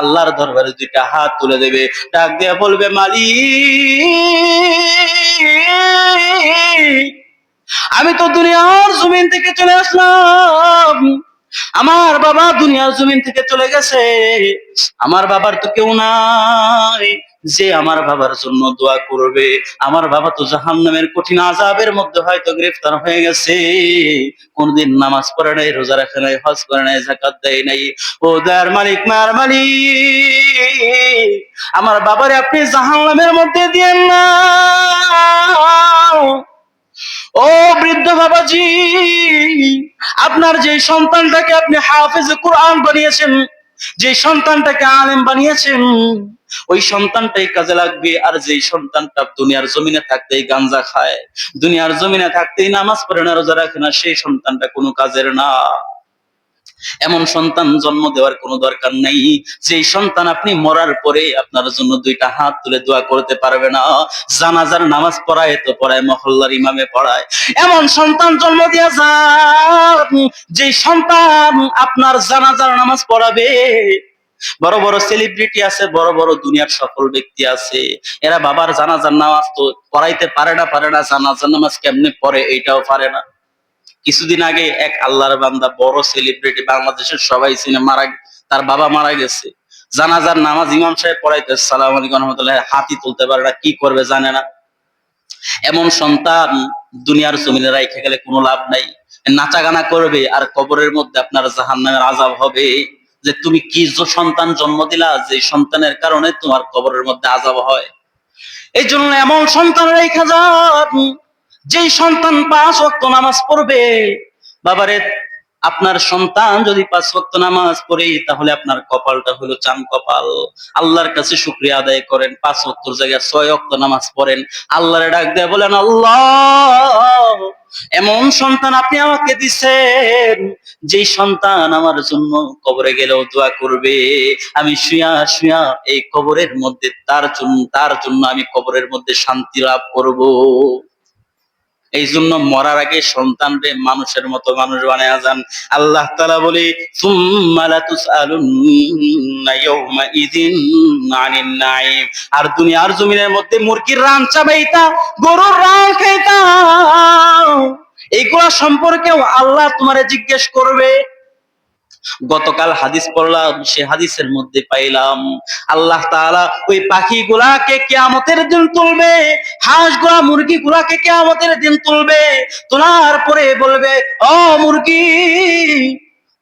আল্লাহর দরবারে দুইটা হাত তুলে দেবে। ডাক দিয়ে বলবে মালি আমি তো দুনিয়ার জমিন থেকে চলে আসলাম। আমার বাবা দুনিয়ার জমিন থেকে চলে গেছে। আমার বাবার তো কেউ নাই যে আমার বাবার জন্য দোয়া করবে। আমার বাবা তো জাহান নামের কঠিন আজাবের মধ্যে হয়তো গ্রেফতার হয়ে গেছে। কোনদিন নামাজ পড়ে নাই, রোজা রাখে নাই, হজ করে নাই জাকাত দেয় নাই। ও দার মালিক, মার মালিক, আমার বাবারে আপনি জাহান নামের মধ্যে দিয়েন না ও বৃদ্ধ বাবাজি, আপনার যে সন্তানটাকে আপনি হাফেজ কোরআন বানিয়েছেন, যে সন্তানটাকে আলেম বানিয়েছেন, ওই সন্তানটাই কাজে লাগবে, আর যে সন্তানটা দুনিয়ার জমিনে থাকতেই গাঞ্জা খায়, দুনিয়ার জমিনে থাকতেই নামাজ পড়ে না, রোজা রাখে না, সেই সন্তানটা কোনো কাজের না। এমন সন্তান জন্ম দেওয়ার কোনো দরকার নেই। যে সন্তান আপনি মরার পরে আপনার জন্য দুইটা হাত তুলে দোয়া করতে পারবে না। জানাজার নামাজ পড়ায় তো পড়ায়, মহল্লার ইমামে পড়ায়। এমন সন্তান জন্ম দিয়া যান যে সন্তান আপনার জানাজার নামাজ পড়াবে। বড় বড় সেলিব্রিটি আছে, বড় বড় দুনিয়ার সফল ব্যক্তি আছে। এরা বাবার জানাজার নামাজ তো পড়াইতে পারে না পারে না, জানাজার নামাজ কেমনে পড়ে এইটাও পারে না। কিছুদিন আগে এক আল্লাহর বান্দা, বড় সেলিব্রিটি বাংলাদেশের সবাই চিনে মারা তার বাবা মারা গেছে। জানাজার নামাজ ইমাম সাহেব পড়াইতে, সালাম আলাইকুম রহমতুল্লাহ, হাতি তুলতে পারে না, কি করবে জানে না। এমন সন্তান দুনিয়ার জমিনে রাইখে গেলে কোনো লাভ নাই। নাচা গানা করবে আর কবরের মধ্যে আপনার জাহান নামের আজাব হবে। যে তুমি কি সন্তান জন্ম দিলা যে সন্তানের কারণে তোমার কবরের মধ্যে আজাব হয়। এই জন্য এমন সন্তান রেখা যান। যেই সন্তান পাঁচ ওয়াক্ত নামাজ পড়বে, বাবারে, আপনার সন্তান যদি পাঁচ ওয়াক্ত নামাজ পড়ে, তাহলে আপনার কপালটা হলো চান কপাল। আল্লাহর কাছে শুক্রিয়া আদায় করেন, পাঁচ ওয়াক্তর জায়গায় ছয় ওয়াক্ত নামাজ পড়েন। আল্লাহরে ডাক দিয়ে বলেন, আল্লাহ, এমন সন্তান আপনি আমাকে দিছেন, যেই সন্তান আমার জন্য কবরে গেলেও দোয়া করবে। আমি শুয়া শুয়া এই কবরের মধ্যে, তার জন্য তার জন্য আমি কবরের মধ্যে শান্তি লাভ করব। এই জন্য মরার আগে সন্তানরে মানুষের মতো মানুষ বানায় যান। আল্লাহ তালা বলে। আর দুনিয়ার জমিনের মধ্যে মুরগির রান চাবাইতা, গরুর রান খাইতা। এইগুলা সম্পর্কেও আল্লাহ তোমারে জিজ্ঞেস করবে। গতকাল হাদিস পড়লাম, সে হাদিসের মধ্যে পাইলাম, আল্লাহ তাআলা ওই পাখি গুলাকে কেয়ামতের দিন তুলবে হাঁসগুলা মুরগি গুলাকে কেয়ামতের দিন তুলবে, তোলার পরে বলবে, ও মুরগি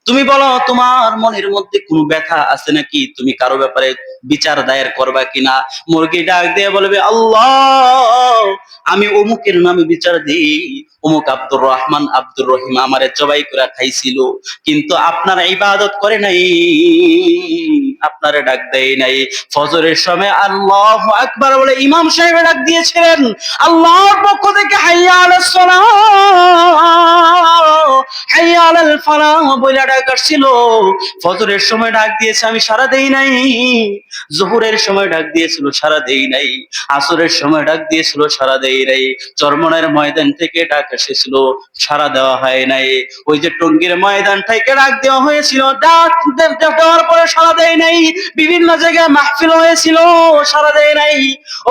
তুমি বলো, তোমার মনের মধ্যে কোনো ব্যথা আছে নাকি? তুমি কারও ব্যাপারে বিচার দায়ের করবা কিনা? মুরগি ডাক দিয়ে বলবে, আল্লাহ, আমি অমুকের নামে বিচার দিই। অমুক আব্দুর রহমান আব্দুর রহিম আমারে জবাই করে খাইছিল। কিন্তু আপনার ইবাদত করে নাই, আপনারে ডাক দেয় নাই। ফজরের সময় আল্লাহ আকবার বলে ইমাম সাহেব ডাক দিয়েছিলেন, আল্লাহর পক্ষ থেকে হাইয়া আলাস সালাহ হাইয়া আলাল ফালাহ বলে ডাক আসছিল ফজরের সময় ডাক দিয়েছে, আমি সারা দেই নাই। জোহরের সময় ডাক দিয়েছিল সারা দেই নাই। আসরের সময় ডাক দিয়েছিল সারা দেই নাই। চরমনের ময়দান থেকে ডাক এসেছিল সারা দেওয়া হয় নাই। ওই যে টঙ্গীর ময়দান থেকে ডাক দেওয়া হয়েছিল, ডাক দেওয়ার পরে সারা দেয় নাই। বিভিন্ন জায়গায় মাহফিল হয়েছিল সারা দেয় নাই।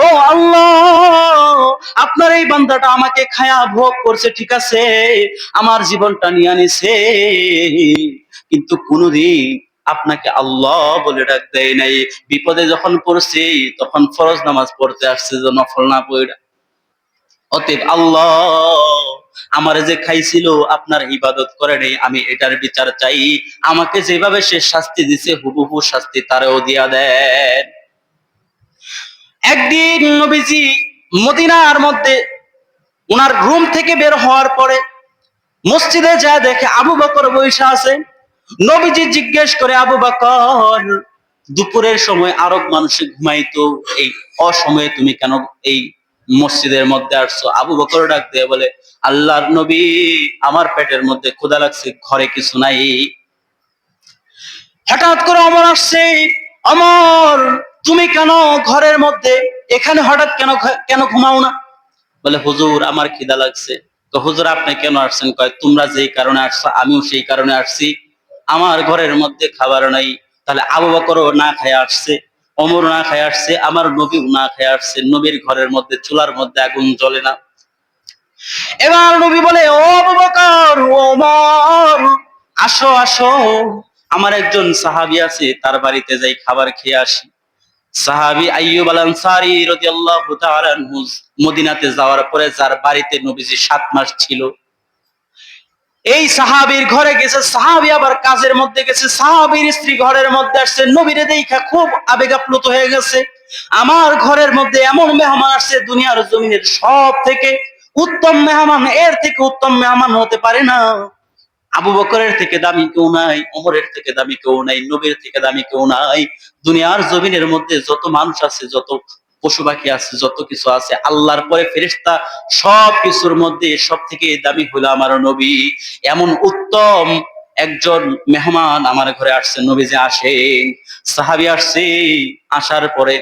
ও আল্লাহ, আপনার এই বান্দাটা আমাকে খায়া ভোগ করছে, ঠিক আছে? আমার জীবনটা নিয়ে আনিছে। কিন্তু কোনদিন আপনাকে আল্লাহ বলে ডাক দেয় নাই। বিপদে যখন পড়ছে, তখন ফরজ নামাজ পড়তে আসছে যে নফল না পড়া অতএব আল্লাহ আমার যে খাইছিল, আপনার ইবাদত করে নেই, আমি এটার বিচার চাই। আমাকে যেভাবে সে শাস্তি দিছে, হুবহু শাস্তি তারেও দিয়া দেন। একদিন নবীজি মদিনার মধ্যে ওনার রুম থেকে বের হওয়ার পরে মসজিদে যা দেখে আবু বকর বৈশা আছে। নবীজি জিজ্ঞেস করে, আবু বকর, দুপুরের সময় আরব মানুষে ঘুমাইতো, এই অসময়ে তুমি কেন এই মসজিদের মধ্যে আসছো? আবু বকর ডাক দিয়ে বলে, আল্লাহর নবী, আমার পেটের মধ্যে ক্ষুধা লাগছে, ঘরে কিছু নাই। হঠাৎ করে অমর আসছে, অমর, তুমি কেন ঘরের মধ্যে? এখানে হঠাৎ কেন কেন ঘুমাও না? বলে, হুজুর, আমার খিদা লাগছে। তো, হুজুর, আপনি কেন আসছেন? কয়, তোমরা যেই কারণে আসছো, আমিও সেই কারণে আসছি। আমার ঘরের মধ্যে খাবার নাই। তাহলে আবু বকরও না খায় আসছে অমর না খায় আসছে, আমার নবীও না খায় আসছে। নবীর ঘরের মধ্যে, চুলার মধ্যে আগুন জ্বলে না। এবার নবী বলে, ও আবু বকর ওমর, আসো আসো। আমার একজন সাহাবী আছে, তার বাড়িতে যাই খাবার খেয়ে আসি। সাহাবি আইয়ুব আল আনসারী রাদিয়াল্লাহু তাআলা মদিনাতে যাওয়ার পরে, যার বাড়িতে নবীজি সাত মাস ছিল এই সাহাবীর ঘরে গেছে, সাহাবী আবার কাজের মধ্যে গেছে, সাহাবীর স্ত্রী ঘরের মধ্যে আসছে, নবীরে দেখা খুব আবেগ আপ্লুত হয়ে গেছে। আমার ঘরের মধ্যে এমন মেহমান আসছে, দুনিয়ার জমিনের সব থেকে উত্তম মেহমান, এর থেকে উত্তম মেহমান হতে পারে না। আবু বকরের থেকে দামি কেউ নাই, ওমরের থেকে দামি কেউ নাই, নবীর থেকে দামি কেউ নাই। দুনিয়ার জমিনের মধ্যে যত মানুষ আছে, যত পশু পাখি আছে, যত কিছু আছে, আল্লাহর পরে ফেরেশতা সব কিছুর মধ্যে সব থেকে দামি হলো আমার নবী। এমন উত্তম একজন মেহমান আমার ঘরে আসছে, নবী যে আসেন সাহাবি আসছে, আসার পরে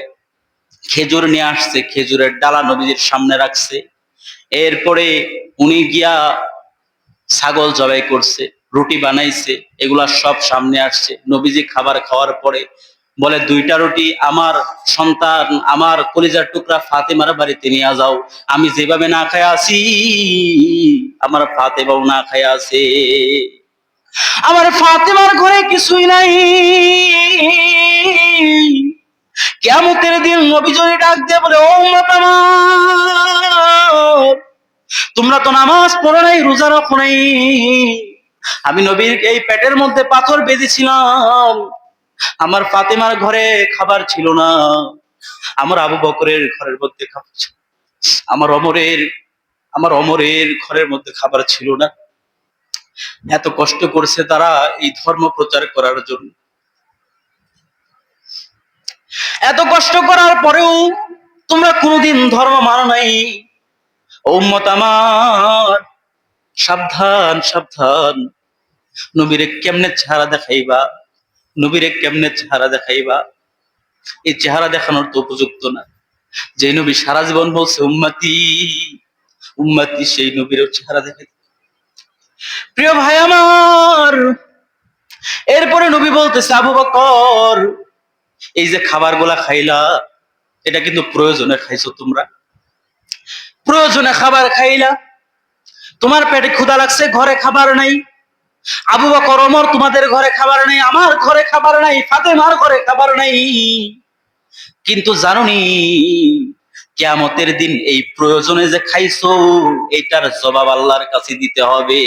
খেজুর নিয়ে আসছে, খেজুরের ডালা নবীজির সামনে রাখছে। এরপরে উনি গিয়া ছাগল জবাই করছে, রুটি বানাইছে, এগুলা সব সামনে আসছে। নবীজি খাবার খাওয়ার পরে বলে, দুইটা রুটি আমার সন্তান, আমার কলিজার টুকরা ফাতেমার বাড়িতে নিয়ে যাও। আমি যেভাবে না খাই আছি, আমার ফাতেমাও না খাই আছে। আমার ফাতেমার ঘরে কিছুই নাই। কেমতের দিন নবী যদি ডাক দিয়ে বলে, ও উম্মত তোমরা তো নামাজ পড়ো নাই, রোজা রাখো নাই। আমি নবীর এই পেটের মধ্যে পাথর বেঁধেছিলাম। আমার ফাতেমার ঘরে খাবার ছিল না। আমার আবু বকরের ঘরের মধ্যে খাবার ছিল। আমার অমরের আমার অমরের ঘরের মধ্যে খাবার ছিল না। এত কষ্ট করছে তারা এই ধর্ম প্রচার করার জন্য। এত কষ্ট করার পরেও তোমরা কোনোদিন ধর্ম মানো নাই। উম্মত আমার, সাবধান সাবধান। নবীরে কেমনে ছাড়া দেখাইবা? নবীরে কেমনে চেহারা দেখাইবা? এই চেহারা দেখানোর তো উপযুক্ত না। যে নবী সারা জীবন বলছে, উম্মাতি উম্মাতি, সেই নবীর চেহারা দেখাই প্রিয় ভাই আমার, এরপরে নবী বলতেছে, আবু বকর, এই যে খাবারগুলা খাইলা, এটা কিন্তু প্রয়োজনে খাইছো তোমরা। প্রয়োজনে খাবার খাইলা। তোমার পেটে ক্ষুধা লাগছে, ঘরে খাবার নাই। আবু বকর ওমর, তোমাদের ঘরে খাবার নাই, আমার ঘরে খাবার নাই, ফাতেমার ঘরে খাবার নাই। কিন্তু জানোনি, কেয়ামতের দিন এই প্রয়োজনে যে খাইছো, এটার জবাব আল্লাহর কাছে দিতে হবে।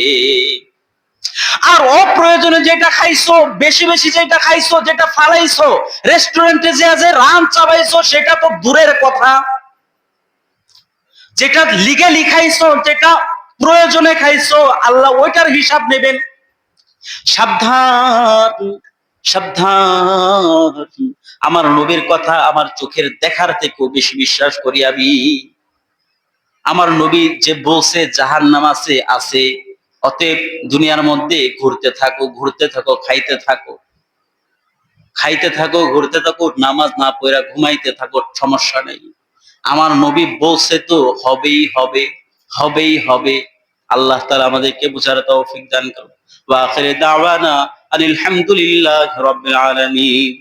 আর অপ্রয়োজনে যেটা খাইছো, বেশি বেশি যেটা খাইছো, যেটা ফালাইছো, রেস্টুরেন্টে যে যে রান চাবাইছো, সেটা তো দূরের কথা। যেটা লিগেলি খাইছো, যেটা প্রয়োজনে খাইছো, আল্লাহ ওইটার হিসাব নেবেন। সাবধান সাবধান। আমার নবীর কথা আমার চোখের দেখার থেকেও বেশি বিশ্বাস করি আমি। আমার নবী যে বলছে জাহান নাম আছে আছে। অতএব দুনিয়ার মধ্যে ঘুরতে থাকো ঘুরতে থাকো, খাইতে থাকো। খাইতে থাকো, ঘুরতে থাকো, নামাজ না পড়া ঘুমাইতে থাকো, সমস্যা নেই। আমার নবী বলছে তো, হবেই হবে হবেই হবে। আল্লাহ তাআলা আমাদেরকে বুঝার তৌফিক দান করুন। ওয়া আখির দাওয়ানা আলহামদুলিল্লাহি রাব্বিল আলামিন।